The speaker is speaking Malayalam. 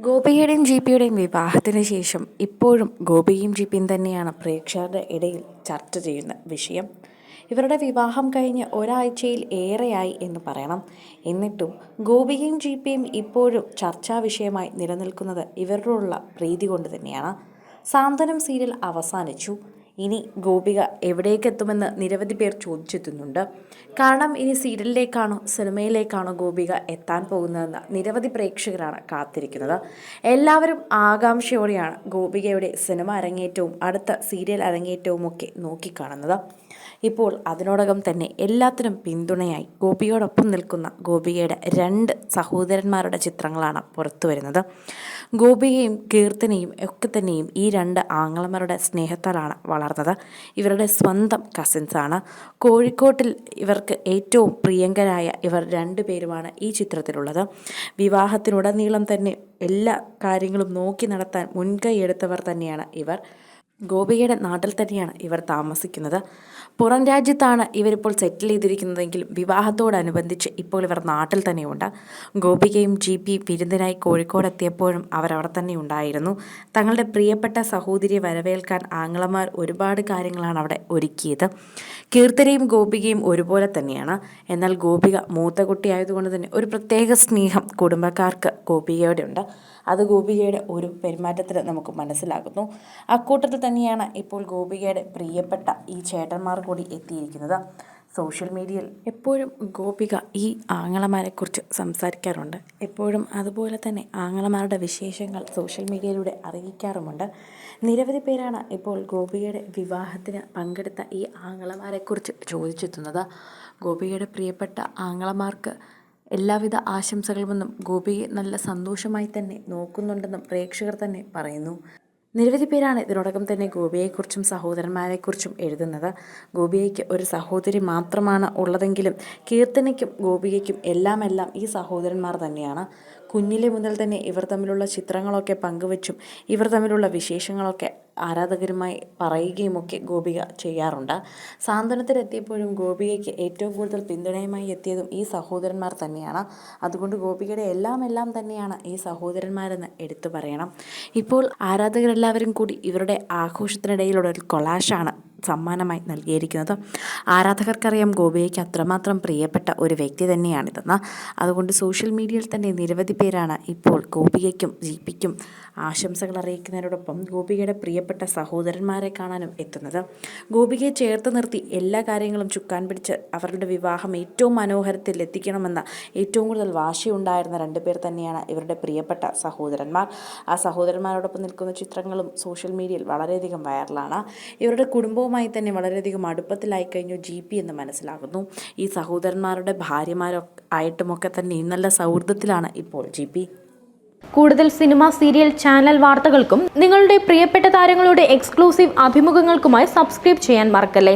ഗോപിയുടെയും ജി പിയുടെയും വിവാഹത്തിന് ശേഷം ഇപ്പോഴും ഗോപിയും ജി പിയും തന്നെയാണ് പ്രേക്ഷകരുടെ ഇടയിൽ ചർച്ച ചെയ്യുന്ന വിഷയം. ഇവരുടെ വിവാഹം കഴിഞ്ഞ് ഒരാഴ്ചയിൽ ഏറെയായി എന്ന് പറയണം. എന്നിട്ടും ഗോപിയും ജി പിയും ഇപ്പോഴും ചർച്ചാ വിഷയമായി നിലനിൽക്കുന്നത് ഇവരോടുള്ള പ്രീതി കൊണ്ട് തന്നെയാണ്. സാന്ത്വനം സീരിയൽ അവസാനിച്ചു. ഇനി ഗോപിക എവിടേക്കെത്തുമെന്ന് നിരവധി പേർ ചോദിച്ചെത്തുന്നുണ്ട്. കാരണം ഇനി സീരിയലിലേക്കാണോ സിനിമയിലേക്കാണോ ഗോപിക എത്താൻ പോകുന്നതെന്ന് നിരവധി പ്രേക്ഷകരാണ് കാത്തിരിക്കുന്നത്. എല്ലാവരും ആകാംക്ഷയോടെയാണ് ഗോപികയുടെ സിനിമ അരങ്ങേറ്റവും അടുത്ത സീരിയൽ അരങ്ങേറ്റവും ഒക്കെ നോക്കിക്കാണുന്നത്. ഇപ്പോൾ അതിനോടകം തന്നെ എല്ലാത്തിനും പിന്തുണയായി ഗോപിയോടൊപ്പം നിൽക്കുന്ന ഗോപികയുടെ രണ്ട് സഹോദരന്മാരുടെ ചിത്രങ്ങളാണ് പുറത്തു വരുന്നത്. ഗോപികയും കീർത്തനയും ഒക്കെ തന്നെയും ഈ രണ്ട് ആങ്ങളമാരുടെ സ്നേഹത്താലാണ് വളർന്നത്. ഇവരുടെ സ്വന്തം കസിൻസാണ് കോഴിക്കോട്ടിൽ ഇവർക്ക് ഏറ്റവും പ്രിയങ്കരായ ഇവർ രണ്ടുപേരുമാണ് ഈ ചിത്രത്തിലുള്ളത്. വിവാഹത്തിനുടനീളം തന്നെ എല്ലാ കാര്യങ്ങളും നോക്കി നടത്താൻ മുൻകൈ എടുത്തവർ തന്നെയാണ് ഇവർ. ഗോപികയുടെ നാട്ടിൽ തന്നെയാണ് ഇവർ താമസിക്കുന്നത്. പുറം രാജ്യത്താണ് ഇവരിപ്പോൾ സെറ്റിൽ ചെയ്തിരിക്കുന്നതെങ്കിലും വിവാഹത്തോടനുബന്ധിച്ച് ഇപ്പോൾ ഇവർ നാട്ടിൽ തന്നെയുണ്ട്. ഗോപികയും ജി പി വിരുന്നിനായി കോഴിക്കോട് എത്തിയപ്പോഴും അവരവിടെ തന്നെ ഉണ്ടായിരുന്നു. തങ്ങളുടെ പ്രിയപ്പെട്ട സഹോദരിയെ വരവേൽക്കാൻ ആംഗ്ലമാർ ഒരുപാട് കാര്യങ്ങളാണ് അവിടെ ഒരുക്കിയത്. കീർത്തനയും ഗോപികയും ഒരുപോലെ തന്നെയാണ്. എന്നാൽ ഗോപിക മൂത്ത കുട്ടിയായതുകൊണ്ട് തന്നെ ഒരു പ്രത്യേക സ്നേഹം കുടുംബക്കാർക്ക് ഗോപികയോടെ ഉണ്ട് അത് ഗോപികയുടെ ഒരു പെരുമാറ്റത്തിന് നമുക്ക് മനസ്സിലാകുന്നു. അക്കൂട്ടത്തിൽ തന്നെയാണ് ഇപ്പോൾ ഗോപികയുടെ പ്രിയപ്പെട്ട ഈ ചേട്ടന്മാർ കൂടി എത്തിയിരിക്കുന്നത്. സോഷ്യൽ മീഡിയയിൽ എപ്പോഴും ഗോപിക ഈ ആങ്ങളമാരെക്കുറിച്ച് സംസാരിക്കാറുണ്ട്. എപ്പോഴും അതുപോലെ തന്നെ ആങ്ങളമാരുടെ വിശേഷങ്ങൾ സോഷ്യൽ മീഡിയയിലൂടെ അറിയിക്കാറുമുണ്ട്. നിരവധി പേരാണ് ഇപ്പോൾ ഗോപികയുടെ വിവാഹത്തിന് പങ്കെടുത്ത ഈ ആങ്ങളമാരെക്കുറിച്ച് ചോദിച്ചെത്തുന്നത്. ഗോപികയുടെ പ്രിയപ്പെട്ട ആങ്ങളമാർക്ക് എല്ലാവിധ ആശംസകളുമെന്നും ഗോപിയെ നല്ല സന്തോഷമായി തന്നെ നോക്കുന്നുണ്ടെന്നും പ്രേക്ഷകർ തന്നെ പറയുന്നു. നിരവധി പേരാണ് ഇതിനോടകം തന്നെ ഗോപിയെക്കുറിച്ചും സഹോദരന്മാരെക്കുറിച്ചും എഴുതുന്നത്. ഗോപിയയ്ക്ക് ഒരു സഹോദരി മാത്രമാണ് ഉള്ളതെങ്കിലും കീർത്തനയ്ക്കും ഗോപികയ്ക്കും എല്ലാം എല്ലാം ഈ സഹോദരന്മാർ തന്നെയാണ്. കുഞ്ഞിലെ മുതൽ തന്നെ ഇവർ തമ്മിലുള്ള ചിത്രങ്ങളൊക്കെ പങ്കുവച്ചും ഇവർ തമ്മിലുള്ള വിശേഷങ്ങളൊക്കെ ആരാധകരുമായി പറയുകയും ഒക്കെ ഗോപിക ചെയ്യാറുണ്ട്. സാന്ത്വനത്തിലെത്തിയപ്പോഴും ഗോപികയ്ക്ക് ഏറ്റവും കൂടുതൽ പിന്തുണയുമായി എത്തിയതും ഈ സഹോദരന്മാർ തന്നെയാണ്. അതുകൊണ്ട് ഗോപികയുടെ എല്ലാം എല്ലാം തന്നെയാണ് ഈ സഹോദരന്മാരെന്ന് എടുത്തു പറയണം. ഇപ്പോൾ ആരാധകരെല്ലാവരും കൂടി ഇവരുടെ ആഘോഷത്തിനിടയിലുള്ള ഒരു കൊളാഷാണ് സമ്മാനമായി നൽകിയിരിക്കുന്നത്. ആരാധകർക്കറിയാം ഗോപിയയ്ക്ക് അത്രമാത്രം പ്രിയപ്പെട്ട ഒരു വ്യക്തി തന്നെയാണിതെന്ന്. അതുകൊണ്ട് സോഷ്യൽ മീഡിയയിൽ തന്നെ നിരവധി പേരാണ് ഇപ്പോൾ ഗോപികയ്ക്കും ജീപ്പിക്കും ആശംസകൾ അറിയിക്കുന്നതിനോടൊപ്പം ഗോപികയുടെ പ്രിയപ്പെട്ട സഹോദരന്മാരെ കാണാനും എത്തുന്നത്. ഗോപികയെ ചേർത്ത് നിർത്തി എല്ലാ കാര്യങ്ങളും ചുക്കാൻ പിടിച്ച് അവരുടെ വിവാഹം ഏറ്റവും മനോഹരത്തിൽ എത്തിക്കണമെന്ന ഏറ്റവും കൂടുതൽ വാശിയുണ്ടായിരുന്ന രണ്ടുപേർ തന്നെയാണ് ഇവരുടെ പ്രിയപ്പെട്ട സഹോദരന്മാർ. ആ സഹോദരന്മാരോടൊപ്പം നിൽക്കുന്ന ചിത്രങ്ങളും സോഷ്യൽ മീഡിയയിൽ വളരെയധികം വൈറലാണ്. ഇവരുടെ കുടുംബവുമായി തന്നെ വളരെയധികം അടുപ്പത്തിലായി കഴിഞ്ഞു ജി പി എന്ന് മനസ്സിലാകുന്നു. ഈ സഹോദരന്മാരുടെ ഭാര്യമാരൊക്കെ ആയിട്ടുമൊക്കെ തന്നെ ഈ നല്ല സൗഹൃദത്തിലാണ് ഇപ്പോൾ ജി പി. കൂടുതൽ സിനിമ സീരിയൽ ചാനൽ വാർത്തകൾക്കും നിങ്ങളുടെ പ്രിയപ്പെട്ട താരങ്ങളുടെ എക്സ്ക്ലൂസീവ് അഭിമുഖങ്ങൾക്കുമായി സബ്സ്ക്രൈബ് ചെയ്യാൻ മറക്കല്ലേ?